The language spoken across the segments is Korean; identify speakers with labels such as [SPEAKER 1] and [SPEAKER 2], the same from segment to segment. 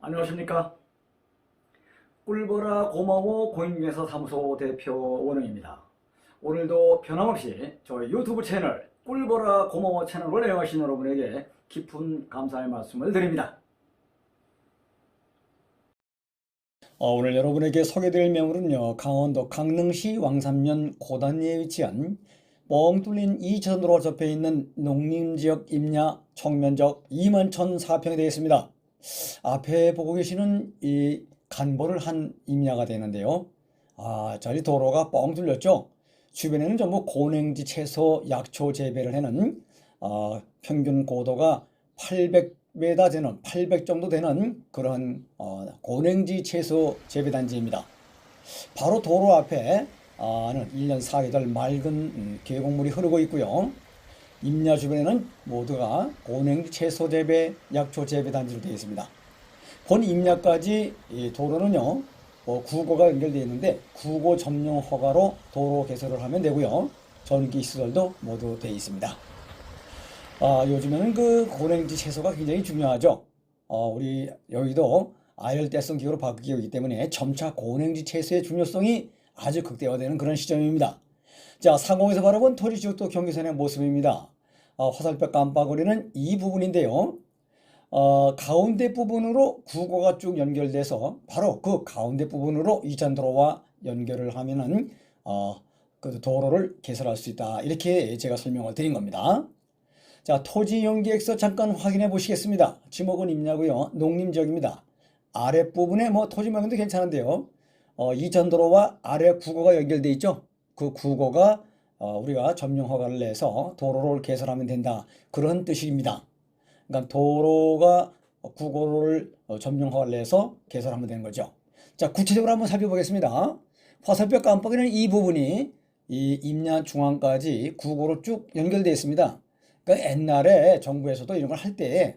[SPEAKER 1] 안녕하십니까? 꿀보라 고마워 공인중개사 사무소 대표 원웅입니다. 오늘도 변함없이 저희 유튜브 채널 꿀보라 고마워 채널을 애용하신 여러분에게 깊은 감사의 말씀을 드립니다. 어, 오늘 여러분에게 소개드릴 매물은요 강원도 강릉시 왕산면 고단리에 위치한 뻥 뚫린 이천도로 접해 있는 농림지역 임야 총면적 2만 1,004평이 되겠습니다 앞에 보고 계시는 이 간보를 한 임야가 되는데요. 아, 저기 도로가 뻥 뚫렸죠. 주변에는 전부 고냉지 채소 약초 재배를 해는 어, 평균 고도가 800m 되는 800 정도 되는 그런 어, 고냉지 채소 재배 단지입니다. 바로 도로 앞에 아, 는 1년 4계절 맑은 음, 계곡물이 흐르고 있고요. 임야 주변에는 모두가 고냉지 채소 재배, 약초 재배 단지로 되어 있습니다. 본 임야까지 이 도로는요, 어, 구고가 연결되어 있는데 구고 점용 허가로 도로 개설을 하면 되고요. 전기 시설도 모두 되어 있습니다. 아, 요즘에는 그 고냉지 채소가 굉장히 중요하죠. 어, 우리 여기도 아열대성 기후로 바뀌고 있기 때문에 점차 고냉지 채소의 중요성이 아주 극대화되는 그런 시점입니다. 자, 상공에서 바라본 토지 지역도 경계선의 모습입니다. 어, 화살표 깜빡거리는 이 부분인데요. 어, 가운데 부분으로 구고가 쭉 연결돼서 바로 그 가운데 부분으로 이전도로와 연결을 하면은 어, 그 도로를 개설할 수 있다. 이렇게 제가 설명을 드린 겁니다. 자, 토지 연계액서 잠깐 확인해 보시겠습니다. 지목은 임야고요. 농림 지역입니다. 아랫부분에 뭐 토지 모양도 괜찮은데요. 어, 이전도로와 아래 구고가 연결돼 있죠. 그 구고가 어, 우리가 점용 허가를 내서 도로를 개설하면 된다. 그런 뜻입니다. 그러니까 도로가 구고를 어, 점용 허가를 내서 개설하면 되는 거죠. 자, 구체적으로 한번 살펴보겠습니다. 화살표 깜빡이는 이 부분이 이 임야 중앙까지 구고로 쭉 연결되어 있습니다. 그러니까 옛날에 정부에서도 이런 걸 할 때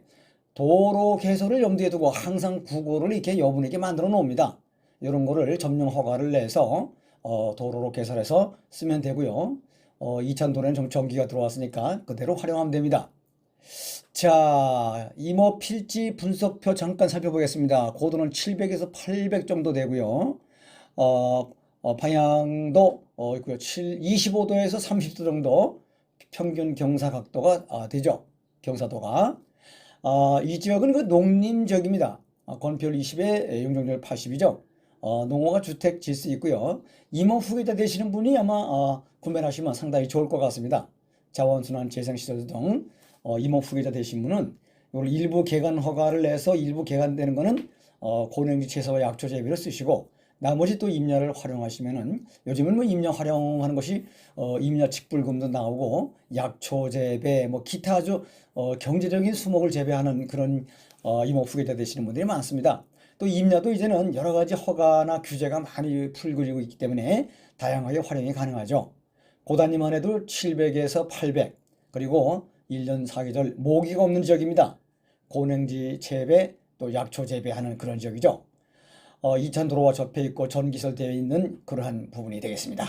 [SPEAKER 1] 도로 개설을 염두에 두고 항상 구고를 이렇게 여분에게 만들어 놓습니다. 이런 거를 점용 허가를 내서 어, 도로로 개설해서 쓰면 되고요. 어, 이천도로는 정전기가 들어왔으니까 그대로 활용하면 됩니다. 자, 이모 필지 분석표 잠깐 살펴보겠습니다. 고도는 700에서 800 정도 되고요. 어, 어, 방향도 어, 있고요. 7, 25도에서 30도 정도 평균 경사 각도가 아, 되죠. 경사도가. 아, 이 지역은 그 농림 지역입니다. 아, 건폐율 20에 용적률 80이죠. 어, 농어가 주택 질 수 있고요. 임원 후계자 되시는 분이 아마 어, 구매를 하시면 상당히 좋을 것 같습니다. 자원순환 재생시설 등 어, 임원 후계자 되신 분은 일부 개간 허가를 내서 일부 개간되는 거는 어, 고냉지 채소와 약초 재배를 쓰시고 나머지 또 임야를 활용하시면은 요즘은 뭐 임야 활용하는 것이 어, 임야 직불금도 나오고 약초 재배 뭐 기타 아주 어, 경제적인 수목을 재배하는 그런 어, 임원 후계자 되시는 분들이 많습니다. 또 임야도 이제는 여러 가지 허가나 규제가 많이 풀어지고 있기 때문에 다양하게 활용이 가능하죠. 고단위만 해도 700에서 800 그리고 1년 4계절 모기가 없는 지역입니다. 고냉지 재배 또 약초 재배하는 그런 지역이죠. 어, 이천 도로와 접해 있고 전기설 되어 있는 그러한 부분이 되겠습니다.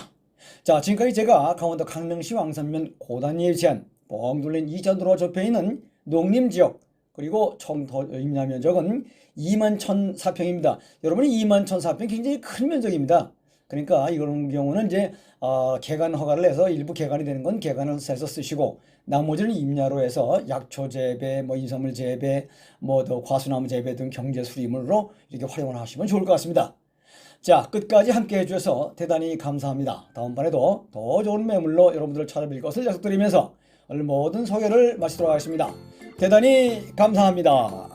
[SPEAKER 1] 자, 지금까지 제가 강원도 강릉시 왕산면 고단위에 위치한 뻥 둘린 이천 도로와 접해 있는 농림지역 그리고 총 임야 면적은 2만 1,004평입니다. 여러분이 2만 1,004평 굉장히 큰 면적입니다. 그러니까 이런 경우는 이제 어, 개간 허가를 내서 일부 개간이 되는 건 개간을 해서 쓰시고 나머지는 임야로 해서 약초 재배, 뭐 인삼물 재배, 뭐 더 과수나무 재배 등 경제 수리물로 이렇게 활용을 하시면 좋을 것 같습니다. 자, 끝까지 함께 해주셔서 대단히 감사합니다. 다음번에도 더 좋은 매물로 여러분들을 찾아뵐 것을 약속드리면서 오늘 모든 소개를 마치도록 하겠습니다. 대단히 감사합니다.